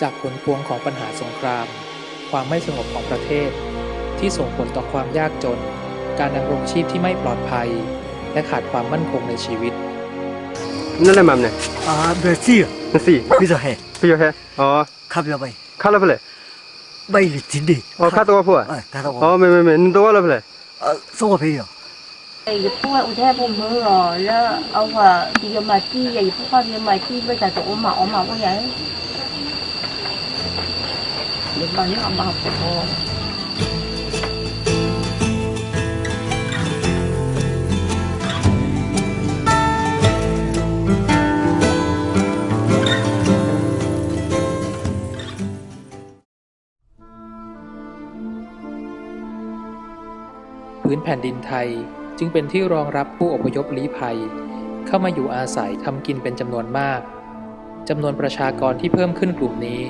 จากผลพวงของปัญหาสงคราม ความไม่สงบของประเทศ ที่ส่งผลต่อความยากจน การดำรงชีพที่ไม่ปลอดภัย และขาดความมั่นคงในชีวิต นั่นอะไรมันเนี่ยอ่าเบอร์ซี่นั่นสิพี่จะให้พี่จะให้อ๋อข้าเรืไปข้าแล้วเปล่าไปจินดีอ๋อข้าตัวผัวอ๋อไม่ไม่ไม่ตัวแล้วเปล่าเออส่งไปเหรอไอ้พวกอุทัยพวกมือหรอแล้วเอาว่าดีมาที่ไอ้พวกขาวดีมาที่ไม่ใช่ตัวอมหมาอมหมาพวกใหญ่ เอามาพอพื้นแผ่นดินไทยจึงเป็นที่รองรับผู้อพยพลี้ภัย เข้ามาอยู่อาศัยทำกินเป็นจำนวนมากจำนวนประชากรที่เพิ่มขึ้นกลุ่มนี้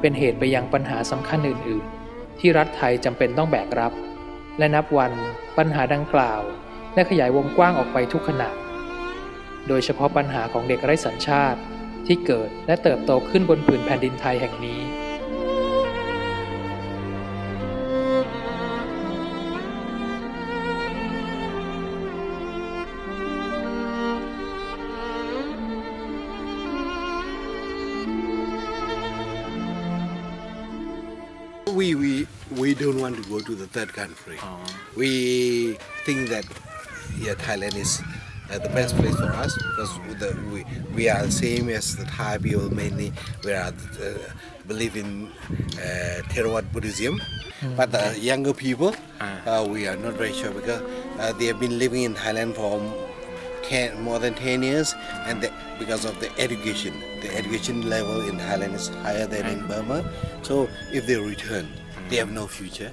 เป็นเหตุไปยังปัญหาสำคัญอื่น ๆ ที่รัฐไทยจำเป็นต้องแบกรับ และนับวันปัญหาดังกล่าว ได้ขยายวงกว้างออกไปทุกขณะ โดยเฉพาะปัญหาของเด็กไร้สัญชาติที่เกิดและเติบโตขึ้นบนผืนแผ่นดินไทยแห่งนี้ We, we, we don't want to go to the third country. We think that yeah, Thailand is uh, the best place for us because the, we, we are the same as the Thai people mainly. We are uh, believe in uh, Theravada Buddhism, but the younger people uh, we are not very sure because uh, they have been living in Thailand for 10, more than 10 years and the, because of the education. The education level in thailand is higher than in burma. So if they return they have no future